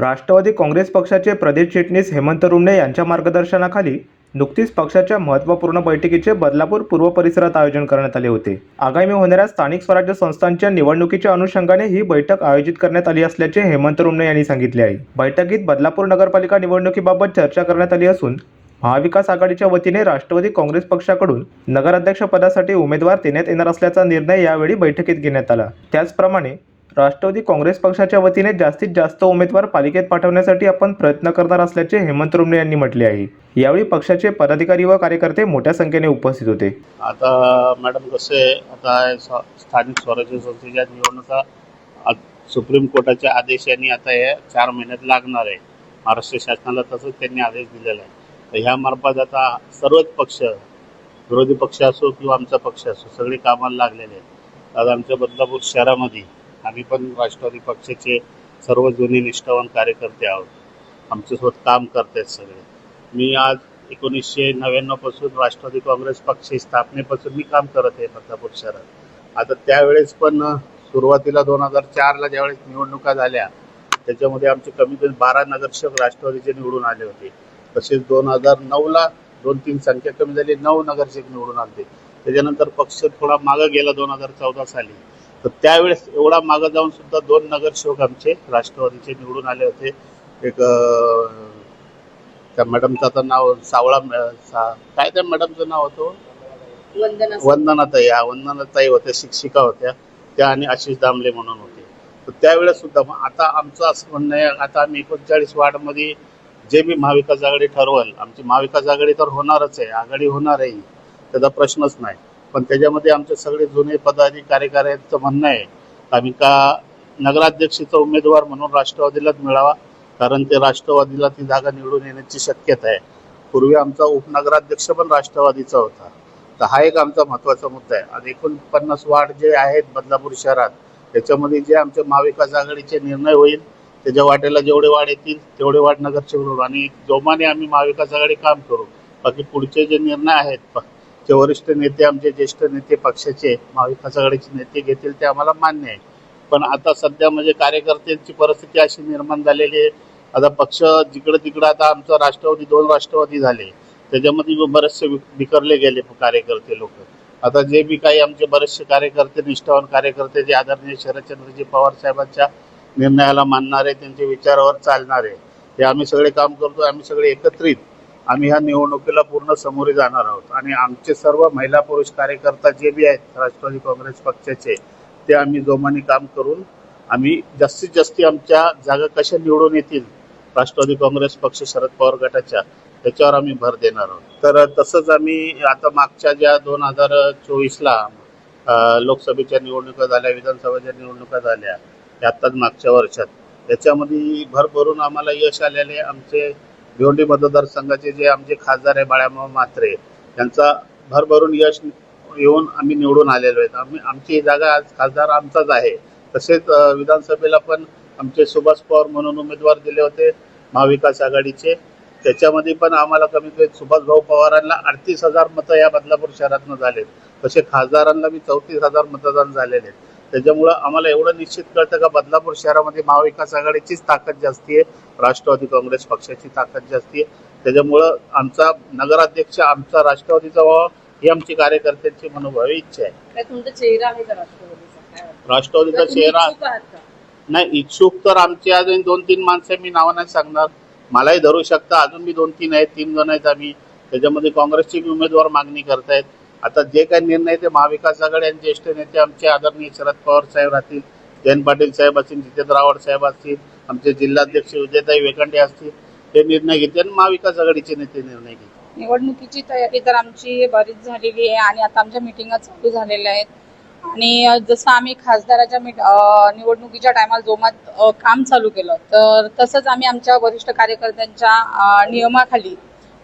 राष्ट्रवादी काँग्रेस पक्षाचे प्रदेश चिटणीस हेमंत रुमणे यांच्या मार्गदर्शनाखाली नुकतीच पक्षाच्या महत्त्वपूर्ण बैठकीचे बदलापूर पूर्व परिसरात आयोजन करण्यात आले होते. आगामी होणाऱ्या स्थानिक स्वराज्य संस्थांच्या निवडणुकीच्या अनुषंगाने ही बैठक आयोजित करण्यात आली असल्याचे हेमंत रुमणे यांनी सांगितले आहे. बैठकीत बदलापूर नगरपालिका निवडणुकीबाबत चर्चा करण्यात आली असून महाविकास आघाडीच्या वतीने राष्ट्रवादी काँग्रेस पक्षाकडून नगराध्यक्ष पदासाठी उमेदवार देण्यात येणार असल्याचा निर्णय यावेळी बैठकीत घेण्यात आला. त्याचप्रमाणे राष्ट्रवादी काँग्रेस पक्षाच्या वतीने जास्तीत जास्त उमेदवार पालिकेत पाठवण्यासाठी आपण प्रयत्न करणार असल्याचे हेमंत रुमणे यांनी म्हटले आहे. यावेळी पक्षाचे पदाधिकारी व कार्यकर्ते मोठ्या संख्येने उपस्थित होते. आता मॅडम कसे आता स्थानिक स्वराज्य संस्थेच्या निवडणुका आ- सुप्रीम कोर्टाच्या आदेशाने आता हे चार महिन्यात लागणार आहे. महाराष्ट्र शासनाला तसंच त्यांनी आदेश दिलेला आहे. तर ह्या मार्फत आता सर्वच पक्ष विरोधी पक्ष असो किंवा आमचा पक्ष असो सगळे कामाला लागलेले आहेत. आज आमच्या बदलापूर शहरामध्ये आम्ही पण राष्ट्रवादी पक्षाचे सर्व जुने निष्ठावान कार्यकर्ते आहोत. आमच्यासोबत काम करतायत सगळे. मी आज एकोणीसशे नव्याण्णवपासून राष्ट्रवादी काँग्रेस पक्ष स्थापनेपासून मी काम करत आहे बदलापूर शहरात. आता त्यावेळेस पण सुरुवातीला दोन हजार चारला ज्यावेळेस निवडणुका झाल्या त्याच्यामध्ये आमचे कमीत कमी बारा नगरसेवक राष्ट्रवादीचे निवडून आले होते. तसेच दोन हजार नऊला दोन तीन संख्या कमी झाली नऊ नगरसेवक निवडून आले. त्याच्यानंतर पक्ष थोडा मागं गेला दोन हजार चौदा साली. तर त्यावेळेस एवढा मागं जाऊन सुद्धा दोन नगरसेवक आमचे राष्ट्रवादीचे निवडून आले होते. एक त्या मॅडमचं आता नाव सावळा मॅ- सा- काय त्या मॅडमचं नाव होतं? वंदना वंदनाताई हा वंदनाताई होत्या शिक्षिका होत्या. त्या आणि आशिष दामले म्हणून होते. तर त्यावेळेस सुद्धा मग आता आमचं असं म्हणणं आहे आता आम्ही एकोणचाळीस वार्डमध्ये जे बी महाविकास आघाडी ठरवल आमची महाविकास आघाडी तर होणारच आहे आघाडी होणार आहे त्याचा प्रश्नच नाही. पण त्याच्यामध्ये आमचे सगळे जुने पदाधिकारी कार्यकर्त्यांचं म्हणणं आहे आम्ही का नगराध्यक्षाचा उमेदवार म्हणून राष्ट्रवादीलाच मिळावा कारण ते राष्ट्रवादीला ती जागा निवडून येण्याची शक्यता आहे. पूर्वी आमचा उपनगराध्यक्ष पण राष्ट्रवादीचा होता. तर हा एक आमचा महत्त्वाचा मुद्दा आहे. आणि एकोणपन्नास वाढ जे आहेत बदलापूर शहरात त्याच्यामध्ये जे आमचे महाविकास आघाडीचे निर्णय होईल त्याच्या वाटेला जेवढे वाढ येतील तेवढे वाढ नगरचे आणि जोमाने आम्ही महाविकास आघाडी काम करू. बाकी पुढचे जे निर्णय आहेत प- जे वरिष्ठ नेते आमचे ज्येष्ठ नेते पक्षाचे महाविकास आघाडीचे नेते घेतील ते आम्हाला मान्य आहे. पण आता सध्या म्हणजे कार्यकर्त्यांची परिस्थिती अशी निर्माण झालेली आहे. आता पक्ष जिकडं तिकडं आता आमचं राष्ट्रवादी दोन राष्ट्रवादी झाले. त्याच्यामध्ये बरेचसे वि- विखरले गेले कार्यकर्ते लोक. आता जे बी काही आमचे बरेचसे कार्यकर्ते निष्ठावान कार्यकर्ते जे आदरणीय शरदचंद्रजी पवार साहेबांच्या निर्णयाला मानणारे त्यांच्या विचारावर चालणारे हे आम्ही सगळे काम करतो आम्ही सगळे एकत्रित आम्ही ह्या निवडणुकीला पूर्ण समोरे जाणार आहोत. आणि आमचे सर्व महिला पुरुष कार्यकर्ता जे बी आहेत राष्ट्रवादी काँग्रेस पक्षाचे ते आम्ही जोमाने काम करून आम्ही जास्तीत जास्त आमच्या जागा कशा निवडून येतील राष्ट्रवादी काँग्रेस पक्ष शरद पवार गटाच्या त्याच्यावर आम्ही भर देणार आहोत. तर तसंच आम्ही आता मागच्या ज्या दोन हजार चोवीसला लोकसभेच्या निवडणुका झाल्या विधानसभेच्या निवडणुका झाल्या आत्ताच मागच्या वर्षात. त्याच्यामध्ये भरभरून आम्हाला यश आलेले आमचे भिवंडी मतदारसंघाचे जे आमचे खासदार आहे बाळ्यामा म्हात्रे यांचा भरभरून यश येऊन आम्ही निवडून आलेलो आहेत. आम्ही आमची ही जागा आज खासदार आमचाच आहे. तसेच विधानसभेला पण आमचे सुभाष पवार म्हणून उमेदवार दिले होते महाविकास आघाडीचे. त्याच्यामध्ये पण आम्हाला कमीत कमी सुभाषभाऊ पवारांना अडतीस हजार मतं या बदलापूर शहरातनं झालेत. तसे खासदारांना बी चौतीस हजार मतदान झालेले आहेत. त्याच्यामुळं आम्हाला एवढं निश्चित कळतं का बदलापूर शहरामध्ये महाविकास आघाडीचीच ताकद जास्ती आहे राष्ट्रवादी काँग्रेस पक्षाची ताकद जास्ती आहे. त्याच्यामुळं आमचा नगराध्यक्ष आमचा राष्ट्रवादीचा व्हावा ही आमची कार्यकर्त्यांची मनोभावी इच्छा आहे. काय तुमचा चेहरा आहे का राष्ट्रवादीचा? चेहरा? नाही इच्छुक तर आमचे अजून दोन तीन माणसं मी नावं नाही सांगणार. मलाही धरू शकता अजून मी दोन तीन आहेत तीन जण आहेत आम्ही. त्याच्यामध्ये काँग्रेसचे उमेदवार मागणी करतायत. आता जे काही निर्णय ते महाविकास आघाडी आणि ज्येष्ठ नेते आमचे आदरणीय शरद पवार साहेब राहतील जयंत पाटील साहेब असतील जितेंद्र आव्हाड साहेब असतील आमचे जिल्हाध्यक्ष विजयताई वेकंडे असतील ते निर्णय घेते आणि महाविकास आघाडीचे नेते निर्णय घेते निवडणुकीची तयारी तर आमची बरीच झालेली आहे आणि आता आमच्या मिटिंगा चालू झालेल्या आहेत. आणि जसं आम्ही खासदाराच्या मीट निवडणुकीच्या टायमाला जोमात काम चालू केलं तर तसंच आम्ही आमच्या वरिष्ठ कार्यकर्त्यांच्या नियमाखाली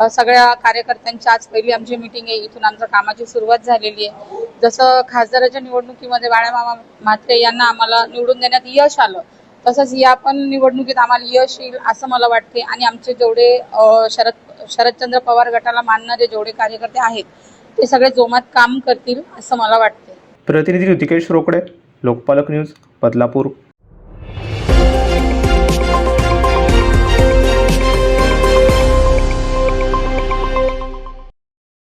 सगळ्या कार्यकर्त्यांची आज पहिली आमची मीटिंग आहे. इथून आमच्या कामाची सुरुवात झालेली आहे. जसं खासदाराच्या निवडणुकीमध्ये बाळामामा म्हात्रे यांना आम्हाला निवडून देण्यात यश आलं तसंच या पण निवडणुकीत आम्हाला यश येईल असं मला वाटते. आणि आमचे जेवढे शरद शरदचंद्र पवार गटाला मानणारे जेवढे कार्यकर्ते आहेत ते सगळे जोमात काम करतील असं मला वाटते. प्रतिनिधी ऋतिकेश रोकडे लोकपालक न्यूज बदलापूर.